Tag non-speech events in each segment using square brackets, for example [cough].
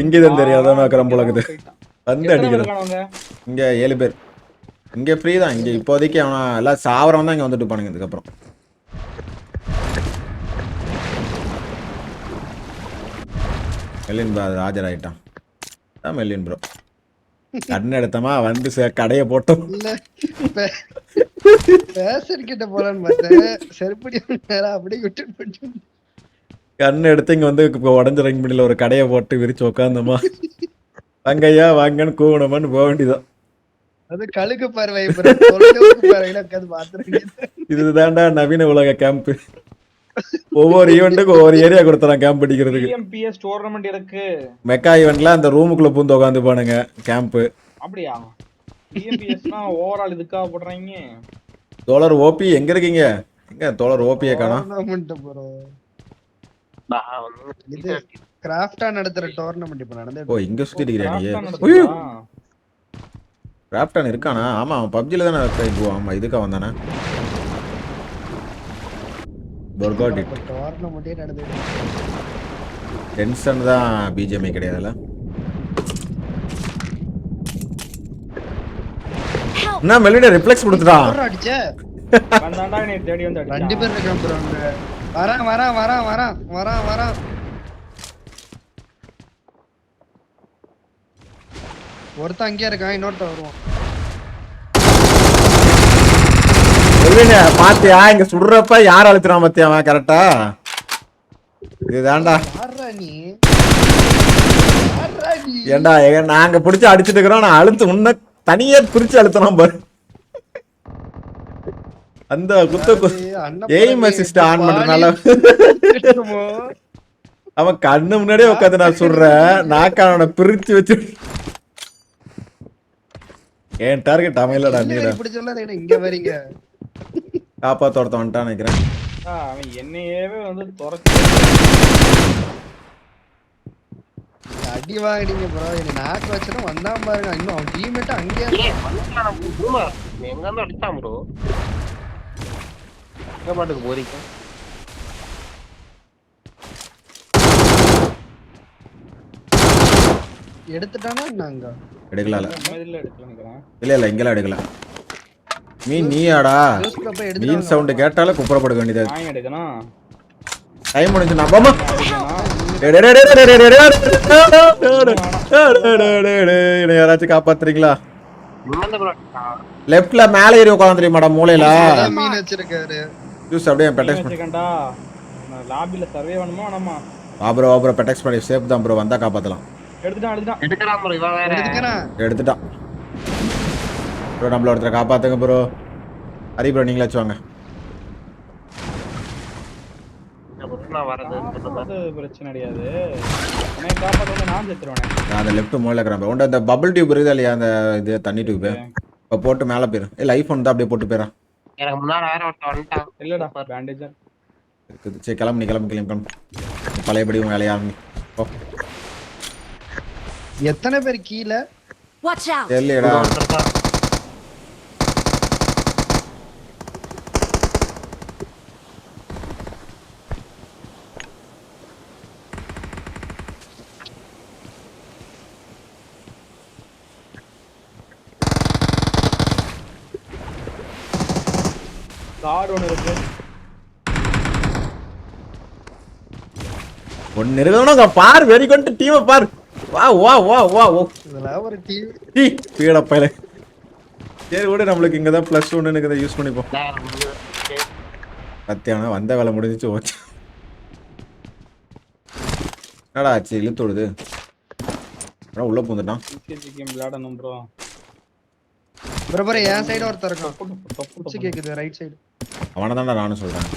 இங்கதான் தெரியாத. [laughs] வந்து அடிக்கிறான்? இங்க ஏழு பேர். இங்க ஃப்ரீ தான். இங்க இப்போதைக்கு அவன் எல்லாம் சாவரம் தான் இங்க வந்துட்டு இருப்பானுங்க இதுக்கப்புறம். மெல்லின் ப்ரோ ராஜர் ஆயிட்டான். மெல்லின் ப்ரோ கண்ணு எடுத்தமா வந்து சே- கடைய போட்டோம். இல்ல பேசர் கிட்ட போலான்னு பார்த்தேன். செருப்படி அப்படியே விட்டு போட்டு கண்ணு எடுத்து இங்க வந்து இப்போ உடஞ்ச ரங் பண்ணில ஒரு கடையை போட்டு விரிச்சு உட்காந்தோமா [laughs] வாங்கய்யா வாங்கன்னு கூவணமான்னு போக வேண்டியதான் அது கழுகு பறவை இதுதான்டா நவீன உலக கேம்ப் ஒவ்வொரு ஈவெண்ட்டுக்கும் ஒவ்வொரு ஏரியா கொடுத்துறான் கேம்ப் அடிக்கிறதுக்கு. TMPS tournament இருக்கு. மெக்கா ஈவெண்ட்ல அந்த ரூமுக்குள்ள பூந்து உட்காந்து போனுங்க கேம்ப் அப்படியா? டிஎம்பிஎஸ்னா ஓவரால் இதுக்காக போடுறாங்க. தோழர் ஓபி எங்க இருக்கீங்க? எங்க தோழர் ஓபியை காணோம் டோர்னமெண்ட் ப்ரோ நான் வந்து இது கிராஃப்டா நடத்துற டோர்னமெண்ட் இப்ப நடந்து ஓ இங்க சுத்தி இருக்கிறியா நீ? கிராப்டான் இருக்கானா? ஆமா அவன் பப்ஜில தானே இப்போ ஆமா இதுக்கா வந்தானே? ஒர்க் இட் டோர்னமெண்டே நடந்து டென்ஷன் தான் பிஜிஎம்ஐ கிடையாதுல்ல? என்ன மெல்லிட ரிஃப்ளெக்ஸ் கொடுத்துட்டான் ரெண்டு பேர் இருக்கான் வரான் வரான் வரான் வரான் வரான் வரான். ஒருத்தன் அங்கேயே இருக்கான் இன்னொருத்தன் வருவான். பாத்தியா? இங்க சுடுறப்ப யார் அழுத்துறான் பாத்தியா அவன் கரெக்டா இதுதான்டா ஏங்க நாங்க பிடிச்சி அடிச்சிட்டு இருக்கிறோம் நான் அழுத்து உன்ன தனியே பிரிச்சு அழுத்தணும் பாரு. அந்த குத்து எய்ம் அசிஸ்ட் ஆன் பண்றதுனால அவன் கண்ணு முன்னாடியே உட்காந்து நான் சொல்றேன். நாக்க அவனை பிரிச்சு வச்சு ஏன் டார்கெட் அமையலடா இப்படி என்ன இங்க வரீங்க. காப்பாத்த ஒருத்தன் வந்துட்டான் நினைக்கிறேன். ஆ, அவன் என்னையவே வந்து துரத்து அடி வாங்கினீங்க ப்ரோ என்ன நாக்கு வச்சுட்டு வந்தான் பாருங்க. இன்னும் அவன் டீம்மேட் அங்கேயே. நீ எங்க இருந்து அடிச்சான் ப்ரோ எங்க பாட்டுக்கு போறீங்க எடுத்துட்டானா நாங்க எடுக்கல இல்ல இல்ல எடுக்கல நீயாடா மீன் சவுண்ட் கேட்டாலே குப்புறப்படுக்க வேண்டியதா டைம் முடிஞ்சு நான் போமா யாராச்சும் காப்பாத்துறீங்களா லெஃப்ட்ல மேல ஏறி உட்காந்து மேடம் மூலையில அதான் மீன் வச்சிருக்காரு ஜூஸ் அப்படியே பெட்டெக்ஸ் பண்ணி. லாபில சர்வே வேணுமா வேணாமா? வா ப்ரோ ப்ரோ பெட்டெக்ஸ் பண்ணி. சேஃப் தான் ப்ரோ வந்தா காப்பாத்தலாம். எடுத்துட்டான் எடுத்துட்டான். எடுக்கிறான் ப்ரோ இவன் வேற. எடுத்துட்டான். ப்ரோ நம்மள ஒருத்தரை காப்பாத்துங்க ப்ரோ ஹரி ப்ரோ நீங்களாச்சும் வாங்க அந்த லெஃப்ட் மூலையில இருக்கிறேன். உன்ட அந்த பபிள் டியூப் இருக்குது இல்லையா? அந்த இது தண்ணி டியூப் இப்போ போட்டு மேலே போயிரு. இல்லை ஐஃபோன் தான் அப்படியே போட்டு போயிடறான் எனக்கு முன்னாடி வேற ஒருத்தன் வந்துட்டான். இல்லடா பேண்டேஜ் இருக்குது. சரி கிளம்பு நீ கிளம்பு கிளம்பு கிளம்பு. நீ பழையபடி உன் வேலையை ஆரம்பி. ஓ எத்தனை பேர் கீழே? Watch out! தெரியலடா கார்டு ஒன்று இருக்கு. ஒன்னு இருக்கணுங்க பார் வெரி கொண்டு டீமை பார். வா வா வா வா ஓ. இதெல்லாம் ஒரு டீம் டீ பீட பையல. சரி விடு நம்மளுக்கு இங்கே தான் ப்ளஸ் ஒன்று இருக்குது யூஸ் பண்ணிப்போம். சத்தியான வந்த வேலை முடிஞ்சிச்சு ஓச்சு என்னடா ஆச்சு இழுத்து விடுது. அதான் உள்ள பூந்துட்டான் கேம் விளையாடணும் ப்ரோ ப்ரோ ப்ரோ என் சைடு ஒருத்தர் இருக்கான். கேக்குது ரைட் சைடு அவனை தான்டா நானும் சொல்றேன்.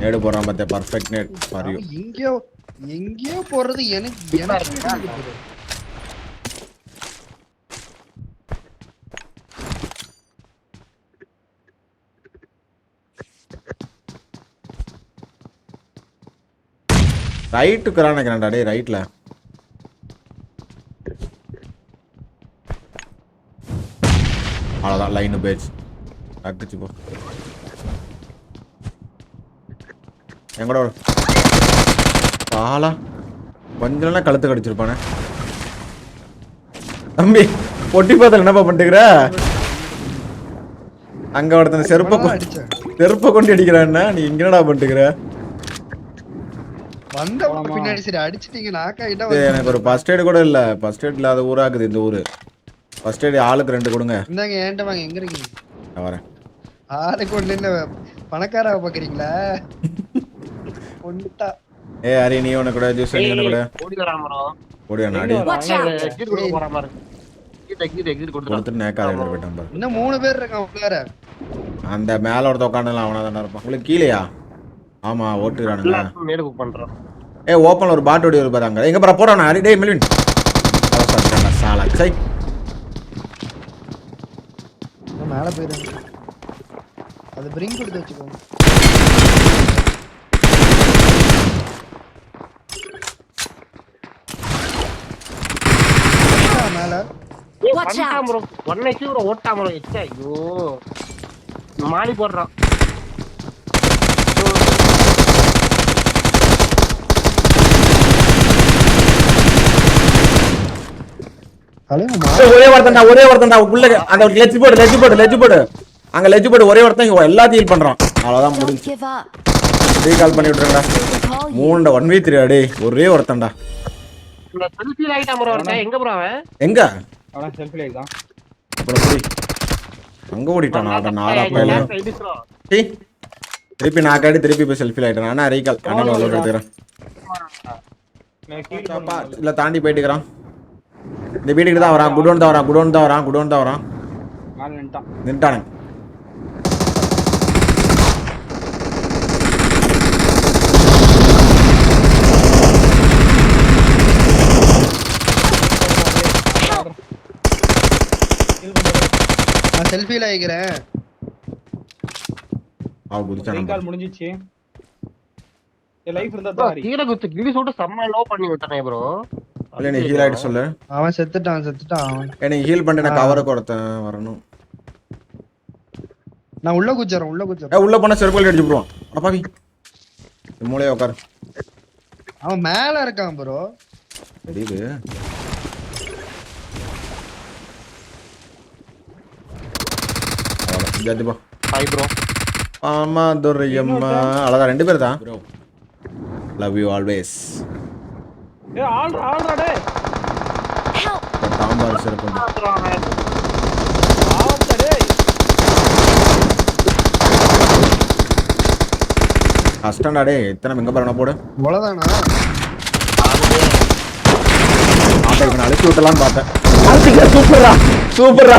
நேடு போடுறான் பார்த்தியா பர்ஃபெக்ட் நேட். ஃபார் யூ எங்கேயோ எங்கேயோ போறது எனக்கு எனக்கு தெரியுது bro. ரைட்டுக்குறான் நினைக்கிறேன்டா டேய் ரைட்ல அவ்வளோதான் லைன் போயிடுச்சு அடிச்சு போ எங்கூட பாலா கொஞ்ச நாள் கழுத்து கடிச்சிருப்பானே தம்பி பொட்டி பாத்தல் என்னப்பா பண்ணிட்டுக்கிற அங்க ஒருத்தன் செருப்பை செருப்பை கொண்டு அடிக்கிறான்னா நீ இங்க என்னடா பண்ணிட்டுக்கிற வந்த பின்னாடி சரி அடிச்சிட்டீங்க நாக்காயிட்டா இது எனக்கு ஒரு ஃபர்ஸ்ட் எய்டு கூட இல்ல ஃபர்ஸ்ட் எய்ட் இல்லாத ஊராக்குது இந்த ஊரு ஃபர்ஸ்ட் எய்டு ஆளுக்கு ரெண்டு கொடுங்க. இந்தாங்க ஏன்ட்ட வாங்க எங்க இருக்கீங்க? நான் வரேன். ஆளு கொண்டு என்ன பணக்காரா பாக்குறீங்களா? கொண்டுட்டா ஏ ஹரி நீ ஒன்று கூட ஜூஸ் நீ ஒன்று கூட. ஓடி வராம bro. ஓடியா நாடி exit கொடுக்க போற மாதிரி எடுத்து போயிட்டான் பாரு. இன்னும் மூணு பேர் இருக்கான் உள்ளார அந்த மேல ஒருத்த உட்காந்துலாம் அவனா தானே இருப்பான். உங்களுக்கு கீழேயா? ஆமா ஓட்டுறானுங்க. பண்றோம். ஏ ஓப்பன்ல ஒரு பாட்டு ஓடி வருது அங்க. எங்க பரா போறானா ஹரி டேய் மெல்வின். சாலா. சை இன்னும் மேல போயிருங்க அது பிரிங்க் கொடுத்து வச்சுக்கோ மேல ஏய், ஐயோ வந்துட்டான் போடுறான் ஒரே ஒருத்தன்டா ஒரே ஒருத்தன்டா உள்ள அந்த லெஜ் போடு லெஜ் போடு லெஜ் போடு. அங்க லெஜ் போடு ஒரே ஒருத்தன் இங்க எல்லாத்தையும் ஹீல் பண்றான். அவ்வளவுதான் முடிஞ்சு. ரீகால் பண்ணி விட்டுருங்கடா. மூணுடா ஒன் வீ த்ரீ டேய். ஒரே ஒருத்தன்டா. எங்க bro அவன்? எங்க? அவனா செல்ஃபி தான். அப்புறம் போய். அங்க ஓடிட்டான்? நாடா நாடா ஐயா, பையல. டேய். திருப்பி நான் காட்டி திருப்பி போய் செல்ஃபி ஆயிட்டேன் ஆனா ரீகால் அண்ணன் உள்ள எடுத்துக்கிறேன். நான் கீழே அப்பா, இல்ல தாண்டி போயிட்டுக்கிறான் இந்த வீட்டுக்கு தான் வரான். குடோன் தான் வரான். குடோன் தான் வரான். குடோன் தான் வரான். மேல நின்ட்டான். நின்ட்டானுங்க. நான் செல்ஃபில ஆயிக்கிறேன் அவ குதிச்சான் ரீகால் முடிஞ்சிச்சு. லைஃப் இருந்தா தான். கீழே குத்து கிளி சுட்டு செம்ம லோ பண்ணி விட்டானே ப்ரோ. இல்ல நீ ஹீல் ஆயிட்டு சொல்லு. அவன் செத்துட்டான் செத்துட்டான். அவன் எனக்கு ஹீல் பண்ணிட்டு நான் கவருக்கு ஒருத்தன் வரணும். நான் உள்ள குச்சிறேன் உள்ள குச்சிறேன் ஏ உள்ள போனா செருப்பால் அடிச்சு விடுவான் அப்பாவி மூளைய உட்காரு. அவன் மேல இருக்கான் ப்ரோ தெரியுது அவ்வளோ ஜாதிப்பா ஹாய் ப்ரோ ஆமா துரையம்மா. அவ்வளோதான் ரெண்டு பேர் தான் லவ் யூ ஆல்வேஸ் ஏய் ஆள்றா ஆள்றா டேய்! தாம்பார் சிறப்பு. ஆவத்த டேய். கஷ்டம்டா டே எத்தனை எங்க பாரு போடு. இவ்வளவுதானா? ஆட்டை இவனை அழிச்சு விட்டலாம்னு பார்த்தேன். சூப்பர்ரா. சூப்பர்ரா.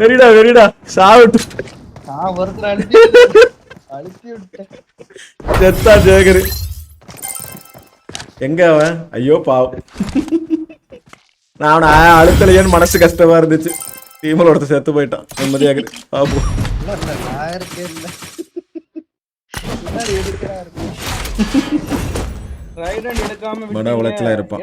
வெரிடா வெரிடா சாவிட்டு. நான் ஒருத்தர் அழுத்தி அழுத்தி விட்டேன் செத்தா ஜேகரு எங்க அவன்? ஐயோ பாவம். நான் அவனை அழுத்தலையேன்னு மனசு கஷ்டமா இருந்துச்சு. டீமில் ஒருத்தர் செத்து போயிட்டான். நிம்மதியாக பாப்போம் விட்டீங்க. இருப்பான்.